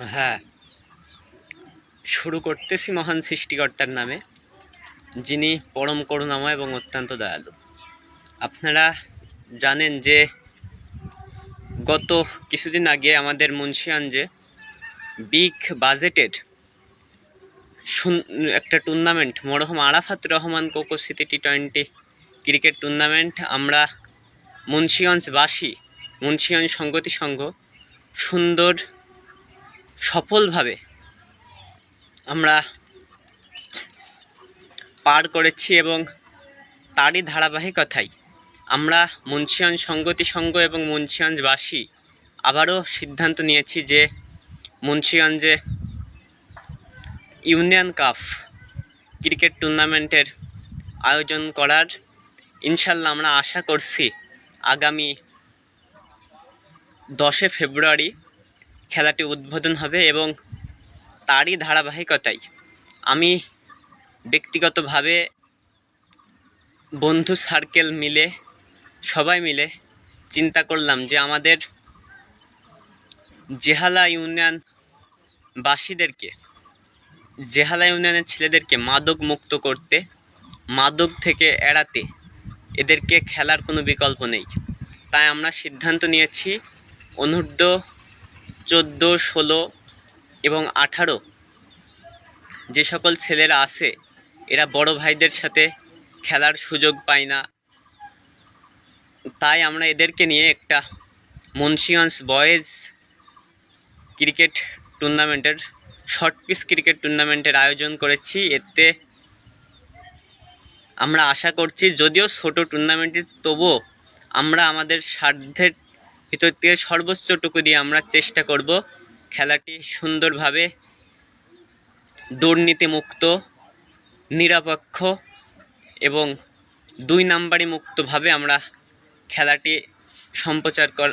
হ্যাঁ। শুরু করতেছি মহান সৃষ্টিকর্তার নামে, যিনি পরম করুণাময় এবং অত্যন্ত দয়ালু। আপনারা জানেন যে গত কিছুদিন আগে আমাদের মুন্সিগঞ্জে বিগ বাজেটের একটা tournament, মরহম Arafat Rahman Koko city T twenty cricket tournament. আমরা মুন্সিগঞ্জবাসী, মুন্সিগঞ্জ সংগতি সংঘ, সুন্দর সফলভাবে আমরা পার করেছি এবং তারই ধারাবাহিকতায় আমরা মুন্সিগঞ্জ সংগতি সংঘ এবং মুন্সিগঞ্জবাসী আবারও সিদ্ধান্ত নিয়েছি যে মুন্সিগঞ্জে ইউনিয়ন কাপ ক্রিকেট টুর্নামেন্টের আয়োজন করার ইনশাল্লাহ আমরা আশা করছি আগামী দশে ফেব্রুয়ারি খেলাটি উদ্বোধন হবে এবং তারই ধারাবাহিকতায় আমি ব্যক্তিগতভাবে বন্ধু সার্কেল মিলে, সবাই মিলে চিন্তা করলাম যে আমাদের জেহালা ইউনিয়ন বাসীদেরকে, জেহালা ইউনিয়নের ছেলেদেরকে মাদক মুক্ত করতে, মাদক থেকে এড়াতে এদেরকে খেলার কোনো বিকল্প নেই। তাই আমরা সিদ্ধান্ত নিয়েছি, অনূর্ধ্ব চোদ্দ, ষোলো এবং আঠারো যে সকল ছেলেরা আছে, এরা বড় ভাইদের সাথে খেলার সুযোগ পায় না। তাই আমরা এদেরকে নিয়ে একটা মুন্সিগঞ্জ বয়েজ ক্রিকেট টুর্নামেন্টের, শর্ট পিস ক্রিকেট টুর্নামেন্টের আয়োজন করেছি। এতে আমরা আশা করছি, যদিও ছোট টুর্নামেন্টের তবুও আমরা আমাদের সাধ্যের ভিতর থেকে সর্বোচ্চটুকু দিয়ে আমরা চেষ্টা করব খেলাটি সুন্দরভাবে দুর্নীতিমুক্ত, নিরপেক্ষ এবং দুই নাম্বারই মুক্তভাবে আমরা খেলাটি সম্প্রচার কর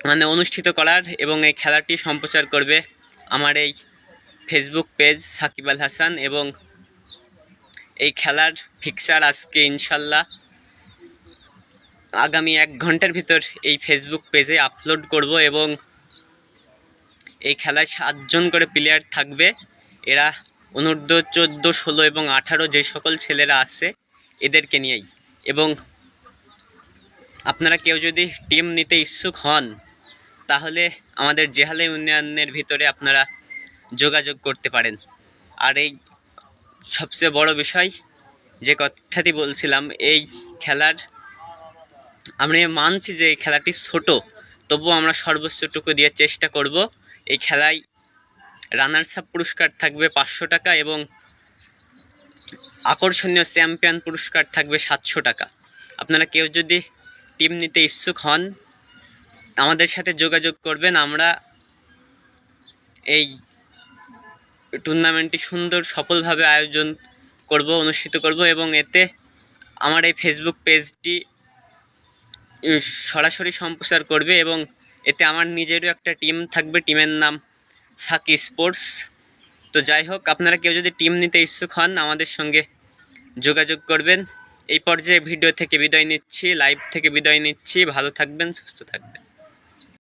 মানে অনুষ্ঠিত করার এবং এই খেলাটি সম্প্রচার করবে আমার এই ফেসবুক পেজ সাকিব আল হাসান এবং এই খেলার ফিক্সার আজকে ইনশাল্লাহ আগামী এক ঘণ্টার ভিতর এই ফেসবুক পেজে আপলোড করব এবং এই খেলায় সাতজন করে প্লেয়ার থাকবে। এরা অনূর্ধ্ব চোদ্দ, ষোলো এবং আঠারো যে সকল ছেলেরা আছে, এদেরকে নিয়েই। এবং আপনারা কেউ যদি টিম নিতে ইচ্ছুক হন, তাহলে আমাদের জেহালে ইউনিয়নের ভিতরে আপনারা যোগাযোগ করতে পারেন। আর এই সবচেয়ে বড় বিষয়, যে কথাটি বলছিলাম, এই খেলার আমরা মানছি যে এই খেলাটি ছোট তবুও আমরা সর্বোচ্চটুকু দিয়ে চেষ্টা করব। এই খেলায় রানার্স আপ পুরস্কার থাকবে পাঁচশো টাকা এবং আকর্ষণীয় চ্যাম্পিয়ন পুরস্কার থাকবে সাতশো টাকা। আপনারা কেউ যদি টিম নিতে ইচ্ছুক হন, আমাদের সাথে যোগাযোগ করবেন। আমরা এই টুর্নামেন্টটি সুন্দর সফলভাবে আয়োজন করব, অনুষ্ঠিত করব এবং এতে আমার এই ফেসবুক পেজটি সরাসরি সম্প্রচার করবে এবং এতে আমার নিজেরও একটা টিম থাকবে, টিমের নাম সাকি স্পোর্টস। তো যাই হোক, আপনারা কেউ যদি টিম নিতে ইচ্ছুক হন, আমাদের সঙ্গে যোগাযোগ করবেন। এই পর্যায়ে ভিডিও থেকে বিদায় নিচ্ছি, লাইভ থেকে বিদায় নিচ্ছি। ভালো থাকবেন, সুস্থ থাকবেন।